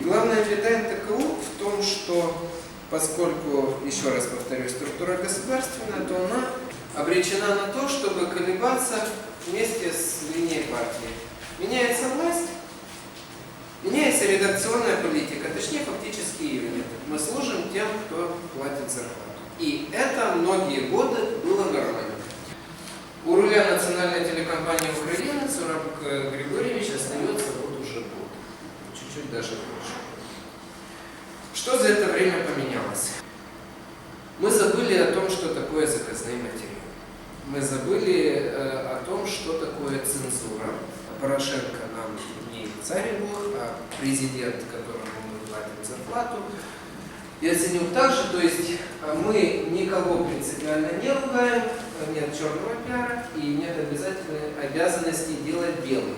главная беда НТКУ в том, что поскольку, еще раз повторюсь, структура государственная, то она обречена на то, чтобы колебаться вместе с линией партии. Меняется власть, меняется редакционная политика, точнее фактически ее нет. Мы служим тем, кто платит зарплату. И это многие годы было нормально. У руля национальной Чуть-чуть даже больше. Что за это время поменялось? Мы забыли о том, что такое заказные материалы. Мы забыли э, о том, что такое цензура. Порошенко нам не царь бог, а президент, которому мы платим зарплату. Я ценю также, то есть э, мы никого принципиально не ругаем, нет черного пиара и нет обязательной обязанности делать белый.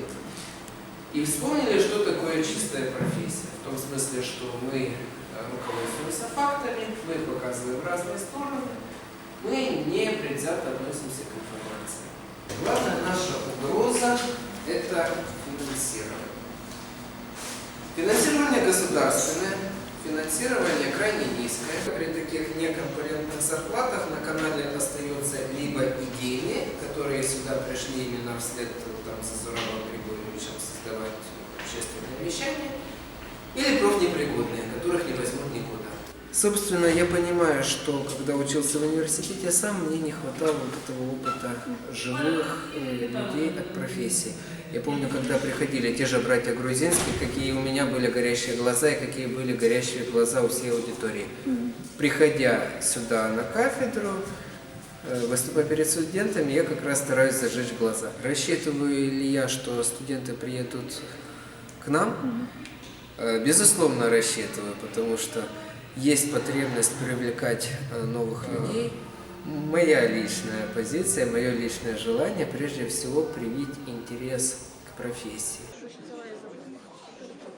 И вспомнили, что такое чистая профессия. В том смысле, что мы э, руководствуемся фактами, мы показываем разные стороны, мы не предвзято относимся к информации. Главная наша угроза – это финансирование. Финансирование государственное, финансирование крайне низкое. При таких неконкурентных зарплатах на канале остается либо которые сюда пришли именно вслед там, за Зуровым Григорьевичем создавать общественное вещание, или профнепригодные, которых не возьмут никуда. Собственно, я понимаю, что когда учился в университете сам, мне не хватало вот этого опыта живых э, людей от профессии. Я помню, когда приходили те же братья Грузинские, какие у меня были горящие глаза и какие были горящие глаза у всей аудитории. Приходя сюда на кафедру, э, выступая перед студентами, я как раз стараюсь зажечь глаза. Рассчитываю ли я, что студенты приедут к нам? Э, Безусловно, рассчитываю, потому что есть потребность привлекать э, новых людей. Моя личная позиция, мое личное желание, прежде всего, привить интерес к профессии.